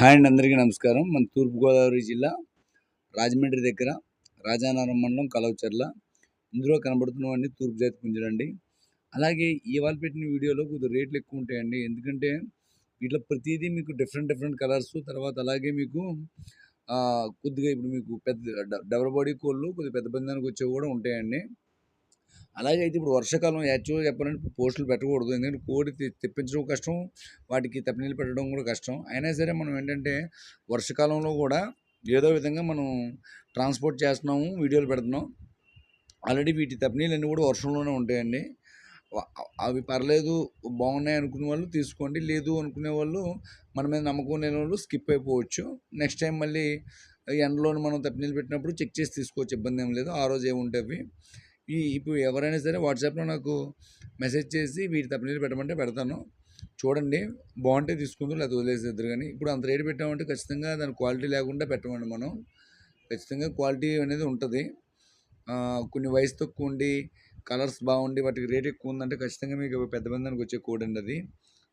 Hi అండి అందరికీ నమస్కారం. మన తూర్పుగోదావరి జిల్లా రాజమండ్రి దగ్గర రాజానగరం మండలం కలవచర్ల. ఇందులో కనబడుతున్నవన్నీ తూర్పు జాతి పుంజులండి అలాగే ఇవాళ పెట్టిన వీడియోలో కొద్దిగా రేట్లు ఎక్కువ ఉంటాయండి. ఎందుకంటే వీటిలో ప్రతిదీ మీకు డిఫరెంట్ డిఫరెంట్ కలర్స్ తర్వాత అలాగే మీకు కొద్దిగా ఇప్పుడు మీకు పెద్ద డబల్ బాడీ కోళ్ళు కొద్దిగా పెద్ద బంధానికి వచ్చేవి కూడా ఉంటాయండి. అలాగే అయితే ఇప్పుడు వర్షాకాలం యాక్చువల్గా చెప్పాలంటే పోస్టులు పెట్టకూడదు. ఎందుకంటే కోడి తెప్పించడం కష్టం వాటికి తప్పినీళ్ళు పెట్టడం కూడా కష్టం. అయినా సరే మనం ఏంటంటే వర్షాకాలంలో కూడా ఏదో విధంగా మనం ట్రాన్స్పోర్ట్ చేస్తున్నాము వీడియోలు పెడుతున్నాం. ఆల్రెడీ వీటి తప్పినీళ్ళు అన్నీ కూడా వర్షంలోనే ఉంటాయండి. అవి పర్లేదు బాగున్నాయి అనుకునే వాళ్ళు తీసుకోండి. లేదు అనుకునే వాళ్ళు మన మీద నమ్మకం లేని వాళ్ళు స్కిప్ అయిపోవచ్చు. నెక్స్ట్ టైం మళ్ళీ ఎండలోని మనం తప్పినీళ్ళు పెట్టినప్పుడు చెక్ చేసి తీసుకోవచ్చు. ఇబ్బంది ఏం లేదు. ఆ రోజు ఏముంటాయి అవి. ఈ ఇప్పుడు ఎవరైనా సరే వాట్సాప్లో నాకు మెసేజ్ చేసి వీటి తప్పినీళ్ళు పెట్టమంటే పెడతాను. చూడండి బాగుంటే తీసుకుందాం లేదా వదిలేసేద్దరు కానీ ఇప్పుడు అంత రేటు పెట్టామంటే ఖచ్చితంగా దాని క్వాలిటీ లేకుండా పెట్టమండి మనం. ఖచ్చితంగా క్వాలిటీ అనేది ఉంటుంది. కొన్ని వయసు తక్కువ ఉండి కలర్స్ బాగుండి వాటికి రేట్ ఎక్కువ ఉందంటే ఖచ్చితంగా మీకు పెద్ద బంధానికి వచ్చే కోడ్ అండి అది.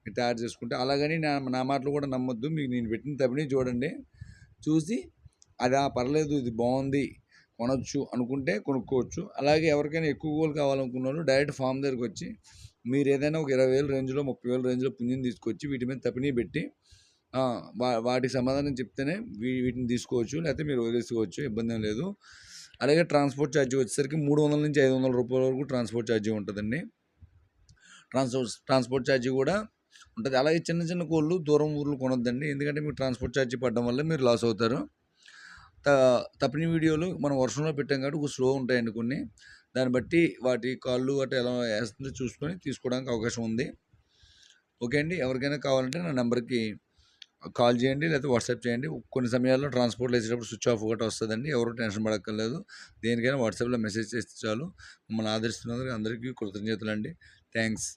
మీరు తయారు చేసుకుంటే. అలాగని నా నా మాటలు కూడా నమ్మొద్దు. మీకు నేను పెట్టిన తప్పని చూడండి. చూసి అది పర్లేదు ఇది బాగుంది. కొనొచ్చు అనుకుంటే కొనుక్కోవచ్చు. అలాగే ఎవరికైనా ఎక్కువ గోలు కావాలనుకున్న డైరెక్ట్ ఫామ్ దగ్గరికి వచ్చి మీరు ఏదైనా ఒక ఇరవై వేల రేంజ్లో ముప్పై వేల రేంజ్లో పుణ్యం తీసుకొచ్చి వీటి మీద తపినీ పెట్టి వా- వాటికి సమాధానం చెప్తేనే వీటిని తీసుకోవచ్చు. లేకపోతే మీరు వదిలేసుకోవచ్చు. ఇబ్బంది ఏం లేదు. అలాగే ట్రాన్స్పోర్ట్ ఛార్జీ వచ్చేసరికి మూడు వందల నుంచి ఐదు వందల రూపాయల వరకు ట్రాన్స్పోర్ట్ ఛార్జీ ఉంటుందండి. ట్రాన్స్పోర్ట్ ట్రాన్స్పోర్ట్ ఛార్జీ కూడా ఉంటుంది. అలాగే చిన్న చిన్న కోళ్ళు దూరం ఊర్లు కొనొద్దండి. ఎందుకంటే మీకు ట్రాన్స్పోర్ట్ ఛార్జీ పడడం వల్ల మీరు లాస్ అవుతారు. తప్పిన వీడియోలు మనం వర్షంలో పెట్టాం కాబట్టి స్లో ఉంటాయండి కొన్ని. దాన్ని బట్టి వాటి కాళ్ళు అటు ఎలా వేస్తుందో చూసుకొని తీసుకోవడానికి అవకాశం ఉంది. ఓకే అండి. ఎవరికైనా కావాలంటే నా నెంబర్కి కాల్ చేయండి లేకపోతే వాట్సాప్ చేయండి. కొన్ని సమయాల్లో ట్రాన్స్పోర్ట్ వేసేటప్పుడు స్విచ్ ఆఫ్ ఒకటి వస్తుందండి. ఎవరు టెన్షన్ పడక్కర్లేదు. దేనికైనా వాట్సాప్లో మెసేజ్ చేస్తే చాలు. మమ్మల్ని ఆదరిస్తున్నందుకు అందరికీ కృతజ్ఞతలు అండి థ్యాంక్స్.